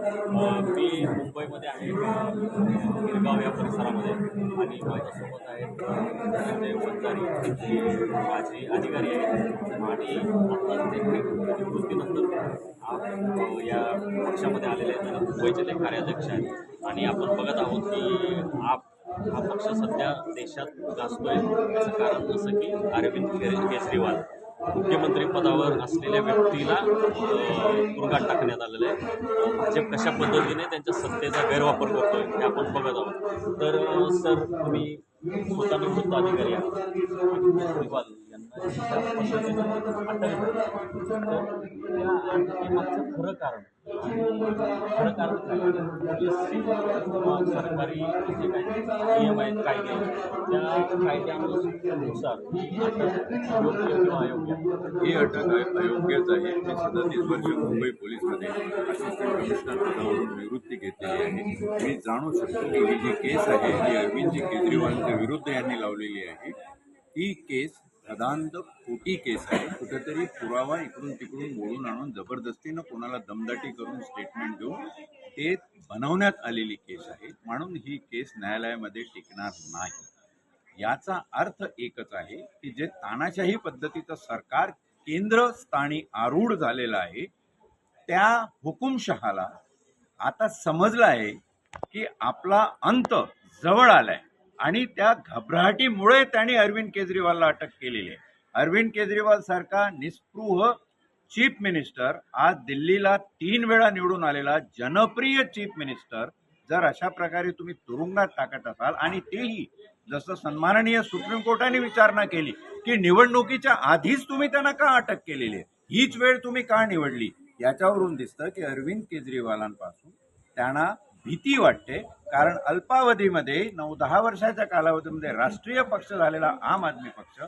मी मुंबईमध्ये आहे. गिरगाव या परिसरामध्ये. आणि माझ्यासोबत आहेत अ, माझे वंजारी जे अधिकारी आहेत. आणि आत्ताच ते निवृत्तीनंतर या पक्षामध्ये आलेले आहेत. आणि मुंबईचे ते कार्याध्यक्ष आहेत. आणि आपण बघत आहोत की आप हा पक्ष सध्या देशात गाजतोय त्याचं कारण असं की अरविंद केजरीवाल मुख्यमंत्री पदावर असलेल्या व्यक्तीला अ, तुरुंगात टाकण्यात आलेलं आहे. भाजप कशा पद्धतीने त्यांच्या सत्तेचा गैरवापर करतोय हे आपण बघत आहोत. तर सर तुम्ही स्वतः निवृत्त अधिकारी आहात. यांना अटक खरं कारण सरकार सरकारी जे काही नियम आहेत कायदे त्या कायद्यानुसार ही अटक योग्य किंवा अयोग्य ही अटक अयोग्यच आहे. ते सदतीस वर्ष मुंबई पोलीसमध्ये असिस्टंट कमिशनर पदावरून निवृत्ती घेतलेली आहे. मी जाणू शकतो की ही जी केस आहे ही अरविंदजी केजरीवालच्या विरुद्ध यांनी लावलेली आहे. ही केस सदांत खोटी केस आहे. कुठेतरी पुरावा इकडून तिकडून मोडून आणून जबरदस्तीनं कोणाला दमदाटी करून स्टेटमेंट देऊन ते बनवण्यात आलेली केस आहे. म्हणून ही केस न्यायालयामध्ये टिकणार नाही. याचा अर्थ एकच आहे की जे तानाशाही पद्धतीचं सरकार केंद्रस्थानी आरूढ झालेलं आहे त्या हुकुमशहाला आता समजलं आहे की आपला अंत जवळ आलाय. आणि त्या घबराटीमुळे त्यांनी अरविंद केजरीवालला अटक केलेली आहे. अरविंद केजरीवाल सारखा निस्पृह चीफ मिनिस्टर आज दिल्लीला तीन वेळा निवडून आलेला जनप्रिय चीफ मिनिस्टर. जर अशा प्रकारे तुम्ही तुरुंगात टाकत असाल आणि तेही जसं सन्माननीय सुप्रीम कोर्टाने विचारणा केली की निवडणुकीच्या आधीच तुम्ही त्यांना का अटक केलेली आहे? हीच वेळ तुम्ही का निवडली? याच्यावरून दिसतं की अरविंद केजरीवालांपासून त्यांना भीती वाटते कारण अल्पावधीमध्ये नऊ दहा वर्षाच्या कालावधीमध्ये राष्ट्रीय पक्ष झालेला आम आदमी पक्ष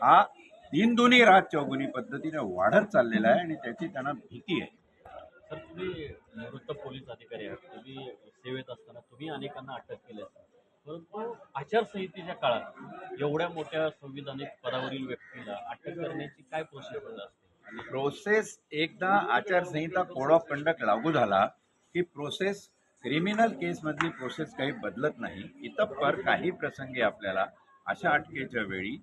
हा दिनदुनी रात चौगुनी पद्धतीने वाढत चाललेला आहे आणि त्याची त्यांना भीती आहे. तर तुम्ही निवृत्त पोलीस अधिकारी आहात तुम्ही सेवेत असताना तुम्ही अनेकांना अटक केली असेल परंतु आचारसंहितेच्या काळात एवढ्या मोठ्या संविधानिक पदावरील व्यक्तीला अटक करण्याची काय प्रोसिजर असते? प्रोसेस एकदा आचारसंहिता कोड ऑफ कंडक्ट लागू झाला की प्रोसेस क्रिमिनल केसमधली प्रोसेस काही बदलत नाही. इतपर काही प्रसंगी आपल्याला अशा अटकेच्या वेळी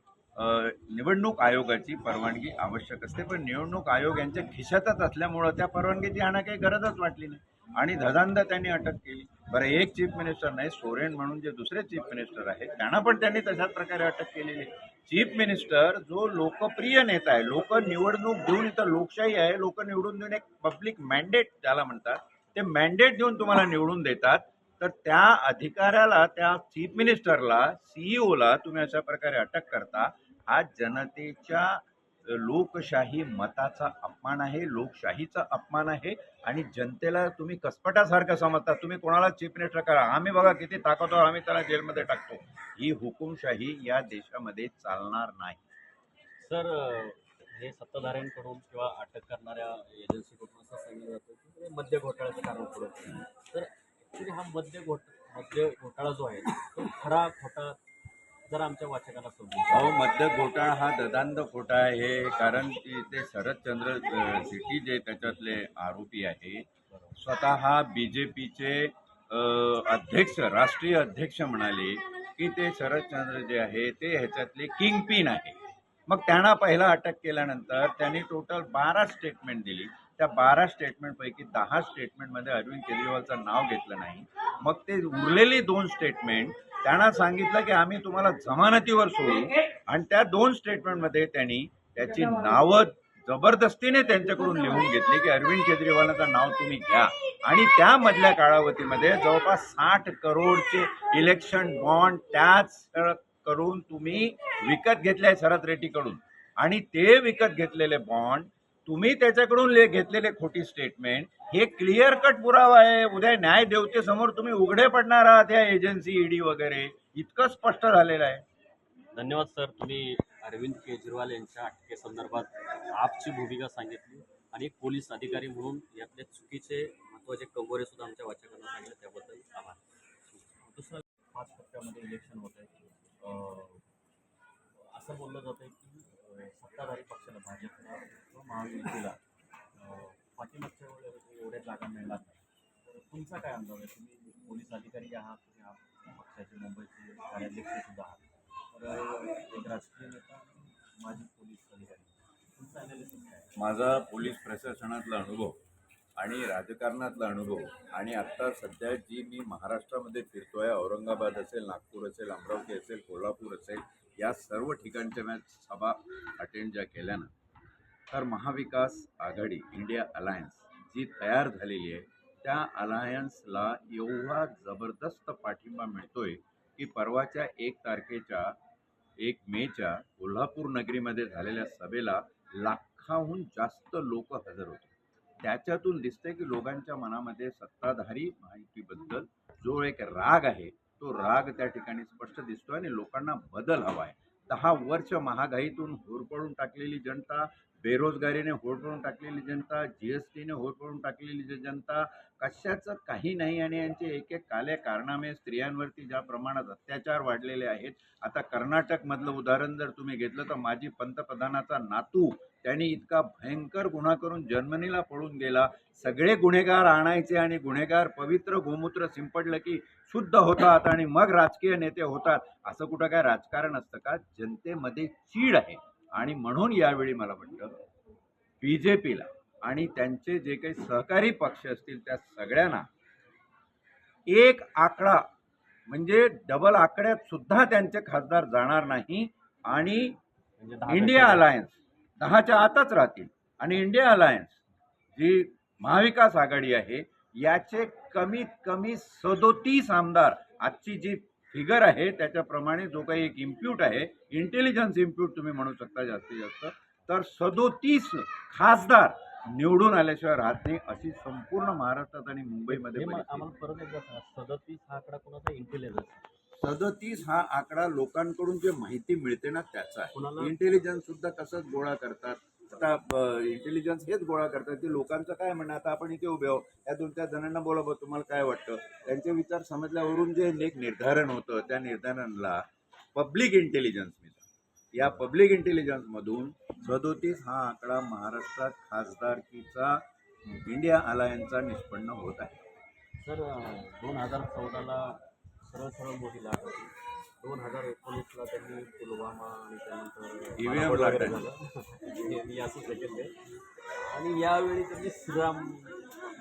निवडणूक आयोगाची परवानगी आवश्यक असते. पण निवडणूक आयोग यांच्या खिशातच असल्यामुळं त्या परवानगीची आणा काही गरजच वाटली नाही. आणि धदांदा त्यांनी अटक केली. बरं एक चीफ मिनिस्टर नाही सोरेन म्हणून जे दुसरे चीफ मिनिस्टर आहेत त्यांना पण त्यांनी तशाच प्रकारे अटक केलेली आहे. चीफ मिनिस्टर जो लोकप्रिय नेता आहे लोक निवडणूक देऊन इथं लोकशाही आहे लोक निवडून देऊन एक पब्लिक मॅन्डेट त्याला म्हणतात ते मॅन्डेट देऊन तुम्हाला निवडून देतात. तर त्या अधिकाऱ्याला त्या चीफ मिनिस्टरला सीईओला तुम्ही अशा प्रकारे अटक करता. हा जनतेच्या लोकशाही मताचा अपमान आहे लोकशाहीचा अपमान आहे. आणि जनतेला तुम्ही कसपटासारखं समजता. तुम्ही कोणाला चीफ मिनिस्टर करा? आम्ही बघा किती ताकदवर आम्ही त्याला जेलमध्ये टाकतो. ही हुकुमशाही या देशामध्ये चालणार नाही. सर हे सत्ताधाऱ्यांकडून किंवा अटक करणाऱ्या एजन्सीकडून असं सांगितलं जातं की ते मद्य घोटाळ्याचं कारण पुढे तर ॲक्च्युली हा मद्य घोट मद्य घोटाळा जो आहे तो खरा खोटा जर आमच्या वाचकाला समजू अहो मध्य घोटाळा हा ददांत खोटा आहे कारण की ते शरदचंद्र सिटी जे त्याच्यातले आरोपी आहे स्वतः बी जे पीचे अध्यक्ष राष्ट्रीय अध्यक्ष म्हणाले की ते शरदचंद्र जे आहे ते ह्याच्यातले किंग पिन आहे. मग त्यांना पहिला अटक केल्यानंतर त्यांनी टोटल बारा स्टेटमेंट दिली. त्या बारा स्टेटमेंटपैकी दहा स्टेटमेंटमध्ये अरविंद केजरीवालचं नाव घेतलं नाही. मग ते उरलेली दोन स्टेटमेंट त्यांना सांगितलं की आम्ही तुम्हाला जमानतीवर सोडू. आणि त्या दोन स्टेटमेंटमध्ये त्यांनी त्याची नावं जबरदस्तीने त्यांच्याकडून लिहून घेतली की अरविंद केजरीवालांचं नाव तुम्ही घ्या. आणि त्यामधल्या काळावधीमध्ये जवळपास साठ करोडचे इलेक्शन बॉन्ड त्याच करून तुम्ही विकत घेतले आहे शरद रेड्डीकडून. आणि ते विकत घेतलेले बॉन्ड तुम्ही त्याच्याकडून ले घेतलेले खोटी स्टेटमेंट हे क्लिअर कट पुरावा आहे. उद्या न्याय देवतेसमोर तुम्ही उघडे पडणार आहात या एजन्सी ईडी वगैरे. इतकं स्पष्ट झालेलं आहे. धन्यवाद सर तुम्ही अरविंद केजरीवाल यांच्या अटकेसंदर्भात आपची भूमिका सांगितली आणि पोलीस अधिकारी म्हणून यातले चुकीचे महत्त्वाचे कंगोरे सुद्धा आमच्या वाचकांना सांगितले त्याबद्दल आभार. दुसरं पाच टप्प्यामध्ये इलेक्शन होत आहे. असं बोललं जातं आहे की सत्ताधारी पक्षाला भाजपला किंवा महायुतीला पाठीमागच्या वेळेला एवढ्या जागा मिळणार नाही तर तुमचा काय अंदाज आहे? तुम्ही पोलीस अधिकारी आहात तुम्ही आहात पक्षाचे मुंबईचे कार्याध्यक्ष सुद्धा आहात. तर एक राजकीय नेता माजी पोलीस अधिकारी तुमचा अनालिसिस काय माझा पोलीस प्रशासनातला अनुभव आणि राजकारणातला अनुभव. आणि आत्ता सध्या जी मी महाराष्ट्रामध्ये फिरतो आहे औरंगाबाद असेल नागपूर असेल अमरावती असेल कोल्हापूर असेल या सर्व ठिकाणच्या मॅच सभा अटेंड ज्या केल्या ना तर महाविकास आघाडी इंडिया अलायन्स जी तयार झालेली आहे त्या अलायन्सला एवढा जबरदस्त पाठिंबा मिळतोय की परवाच्या एक तारखेच्या एक मेच्या कोल्हापूर नगरीमध्ये झालेल्या सभेला लाखाहून जास्त लोक हजर होते त्याच्यातून दिसतंय की लोकांच्या मनामध्ये सत्ताधारी माहितीबद्दल जो एक राग आहे तो राग त्या ठिकाणी स्पष्ट दिसतो आणि लोकांना बदल हवा आहे दहा वर्ष महागाईतून होरपळून टाकलेली जनता बेरोजगारीने होरपळून टाकलेली जनता जी एस टीने होरपळून टाकलेली जी जनता कशाचं काही नाही आणि यांचे एक एक काले कारणामे स्त्रियांवरती ज्या प्रमाणात अत्याचार वाढलेले आहेत. आता कर्नाटकमधलं उदाहरण जर तुम्ही घेतलं तर माजी पंतप्रधानाचा नातू त्यांनी इतका भयंकर गुन्हा करून जर्मनीला पळून गेला. सगळे गुन्हेगार आणायचे आणि गुन्हेगार पवित्र गोमूत्र शिंपडलं की शुद्ध होतात आणि मग राजकीय नेते होतात. असं कुठं काय राजकारण असतं का? जनतेमध्ये चीड आहे. आणि म्हणून यावेळी मला वाटतं बी जे पीला आणि त्यांचे जे काही सहकारी पक्ष असतील त्या सगळ्यांना एक आकडा म्हणजे डबल आकड्यात सुद्धा त्यांचे खासदार जाणार नाही. आणि म्हणजे इंडिया अलायन्स दहाच्या आतच राहतील. आणि इंडिया अलायन्स जी महाविकास आघाडी आहे याचे कमीत कमी सदोतीस आमदार आजची जी फिगर आहे त्याच्याप्रमाणे जो काही एक इम्प्यूट आहे इंटेलिजन्स इम्प्यूट तुम्ही म्हणू शकता जास्तीत जास्त तर सदोतीस खासदार निवडून आल्याशिवाय राहत नाही अशी संपूर्ण महाराष्ट्रात आणि मुंबईमध्ये सदतीस हा आकडा कोणाचा? इंटेलिजन्स सदतीस हा आकडा लोकांकडून जे माहिती मिळते ना त्याचा आहे. इंटेलिजन्स सुद्धा तसंच गोळा करतात. आता इंटेलिजन्स हेच गोळा करतात. की लोकांचं काय म्हणणं आता आपण इथे उभे आहोत. या दोन चार जणांना बोला बा तुम्हाला काय वाटतं? त्यांचे विचार समजल्यावरून जे एक निर्धारण होतं त्या निर्धारणाला पब्लिक इंटेलिजन्स मिळतं. या पब्लिक इंटेलिजन्समधून सदोतीस हा आकडा महाराष्ट्रात खासदारकीचा इंडिया अलायन्सचा निष्पन्न होत आहे. सर दोन हजार चौदाला सरळ सरळ दोन हजार एकोणीसला त्यांनी पुलवामा आणि त्यानंतर EVM बालाकोट वगैरे लाट झालं. हे मी असं आहे. आणि यावेळी त्यांनी श्रीराम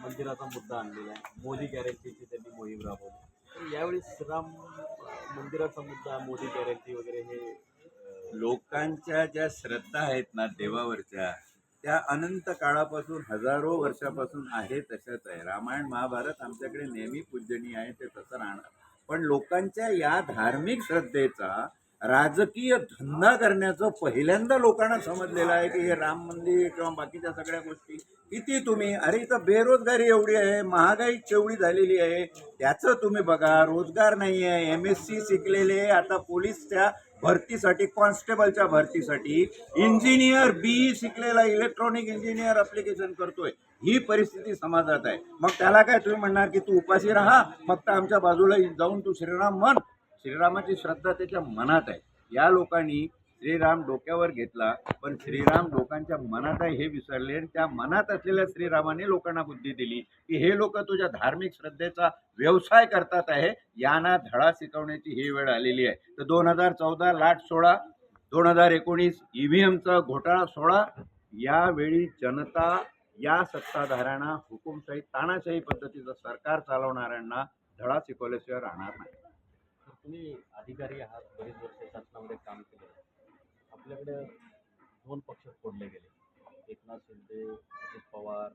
मंदिराचा मुद्दा आणलेला आहे. मोदी गॅरंटीची त्यांनी मोहीम राबवली. यावेळी श्रीराम मंदिराचा मुद्दा मोदी गॅरंटी वगैरे हे लोकांच्या ज्या श्रद्धा आहेत ना देवावरच्या त्या अनंत काळापासून हजारो वर्षापासून आहे तशाच आहे रामायण महाभारत आमच्याकडे नेहमी पूजनीय आहे ते तसं राहणार. पण लोकांच्या या धार्मिक श्रद्धेचा राजकीय धंदा करण्याचं पहिल्यांदा लोकांना समजलेलं आहे की हे राम मंदिर किंवा बाकीच्या सगळ्या गोष्टी किती तुम्ही अरे इथं बेरोजगारी एवढी आहे महागाई केवढी झालेली आहे त्याचं तुम्ही बघा रोजगार नाही आहे एम एस सी शिकलेले आता पोलीसच्या भरतीसाठी कॉन्स्टेबलच्या भरतीसाठी इंजिनियर बी शिकलेला इलेक्ट्रॉनिक इंजिनियर अप्लिकेशन करतोय. ही परिस्थिती समाजात आहे. मग त्याला काय तुम्ही म्हणणार की तू उपाशी राहा फक्त आमच्या बाजूला जाऊन तू श्रीराम म्हण. श्रीरामाची श्रद्धा त्याच्या मनात आहे. या लोकांनी श्रीराम डोक्यावर घेतला पण श्रीराम लोकांच्या मनात आहे हे विसरले आणि त्या मनात असलेल्या श्रीरामाने लोकांना बुद्धी दिली की हे लोक तुझ्या धार्मिक श्रद्धेचा व्यवसाय करतात आहे यांना धडा शिकवण्याची ही वेळ आलेली आहे. तर दोन हजार चौदा लाट सोळा दोन हजार एकोणीस ई व्ही एमचा घोटाळा सोळा यावेळी जनता या सत्ताधाऱ्यांना हुकुमशाही तानाशाही पद्धतीचं सरकार चालवणाऱ्यांना धडा शिकवल्याशिवाय राहणार नाही. तुम्ही अधिकारी आहात बरेच वर्ष शासनामध्ये काम केलं. आपल्याकडे दोन पक्ष फोडले गेले. एकनाथ शिंदे अजित पवार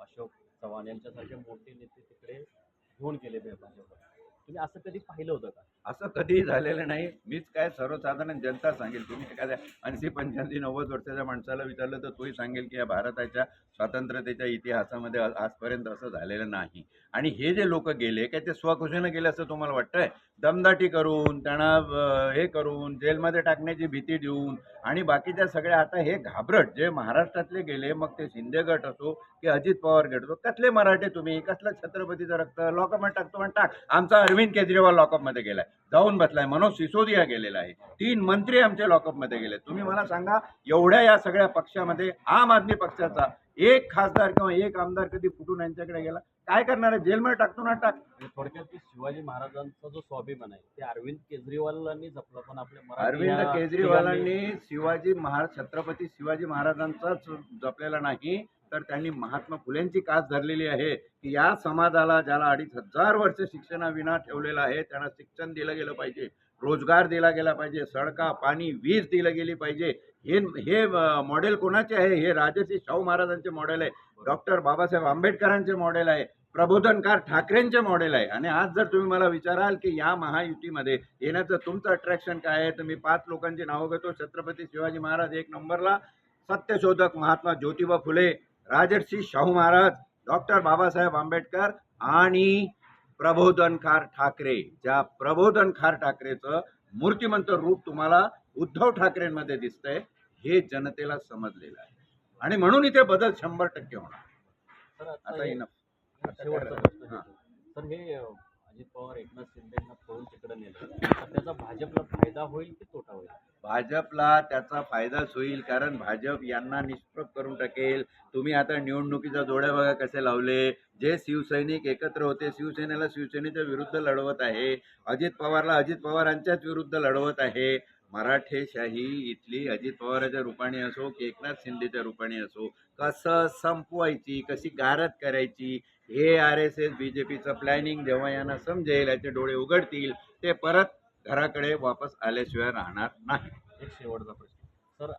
अशोक चव्हाण यांच्यासारखे मोठे नेते तिकडे घेऊन गेले भाजपला. तुम्ही असं कधी पाहिलं होतं का? असं कधीही झालेलं नाही. मीच काय सर्वसाधारण जनता सांगेल. तुम्ही एखाद्या ऐंशी पंच्याऐंशी नव्वद वर्षाच्या माणसाला विचारलं तर तोही सांगेल की या भारताच्या स्वातंत्र्यतेच्या इतिहासामध्ये आजपर्यंत असं झालेलं नाही. आणि हे जे लोक गेले काय ते स्वखुशीनं गेले असं तुम्हाला वाटतंय? दमदाटी करून त्यांना हे करून जेलमध्ये टाकण्याची भीती देऊन आणि बाकीच्या सगळ्या आता हे घाबरट जे महाराष्ट्रातले गेले मग ते शिंदे गट असो की अजित पवार गट असो कसले मराठे तुम्ही? कसलं छत्रपतीचं रक्त? लॉकअपमध्ये टाकतो पण टाक. आमचा अरविंद केजरीवाल लॉकअपमध्ये गेलाय. जाऊन बसलाय. मनोज सिसोदिया गेलेला आहे. तीन मंत्री आमचे लॉकअपमध्ये गेले तुम्ही मला सांगा एवढ्या या सगळ्या पक्षामध्ये आम आदमी पक्षाचा एक खासदार किंवा एक आमदार कधी फुटून यांच्याकडे गेला? काय करणार आहे? जेलमध्ये टाकतो ना टाक. थोडक्यात शिवाजी महाराजांचा जो स्वाभिमान आहे ते अरविंद केजरीवालांनी जपला. पण आपल्या अरविंद केजरीवालांनी शिवाजी महाराज छत्रपती शिवाजी महाराजांचाच जपलेला नाही तर त्यांनी महात्मा फुलेंची कास धरलेली आहे. की या समाजाला ज्याला अडीच हजार वर्ष शिक्षणाविना ठेवलेलं आहे त्यांना शिक्षण दिलं गेलं पाहिजे. रोजगार दिला गेला पाहिजे. सडका पाणी वीज दिलं गेली पाहिजे. हे हे मॉडेल कोणाचे आहे? हे राजश्री शाहू महाराजांचे मॉडेल आहे. डॉक्टर बाबासाहेब आंबेडकरांचे मॉडेल आहे. प्रबोधनकार ठाकरेंचे मॉडेल आहे. आणि आज जर तुम्ही मला विचाराल की या महायुतीमध्ये येण्याचं तुमचं अट्रॅक्शन काय आहे? तर मी पाच लोकांची नावं घेतो. छत्रपती शिवाजी महाराज एक नंबरला. सत्यशोधक महात्मा ज्योतिबा फुले राजर्षी शाहू महाराज डॉक्टर बाबासाहेब आंबेडकर आणि प्रबोधनकार ठाकरे. ज्या प्रबोधनकार ठाकरेचं मूर्तिमंत रूप तुम्हाला उद्धव ठाकरेंमध्ये दिसतंय. हे जनतेला समजलेलं आहे. आणि म्हणून इथे बदल शंभर टक्के होणार. आता. तर हे अजित पवार एकनाथ शिंदेना पळून तिकडे नेलं. तर त्याचा भाजपला फायदा होईल की तोटा होईल? भाजपला त्याचा फायदाच होईल कारण भाजप यांना निष्प्रभ करून टाकेल. तुम्ही आता निवडणुकीचा जोड्या बघा कसे लावले. जे शिवसैनिक एकत्र होते शिवसेनेला शिवसेनेच्या विरुद्ध लढवत आहे. अजित पवारला अजित पवारांच्याच विरुद्ध लढवत आहे. मराठेशाही इथली अजित पवाराच्या रूपाने असो की एकनाथ शिंदेच्या रूपाने असो कसं संपवायची कशी गारद करायची हे R S S B J पीचं planning जेव्हा यांना समजेल याचे डोळे उघडतील ते परत घराकडे वापस आल्याशिवाय राहणार नाही. एक शेवटचा प्रश्न. सर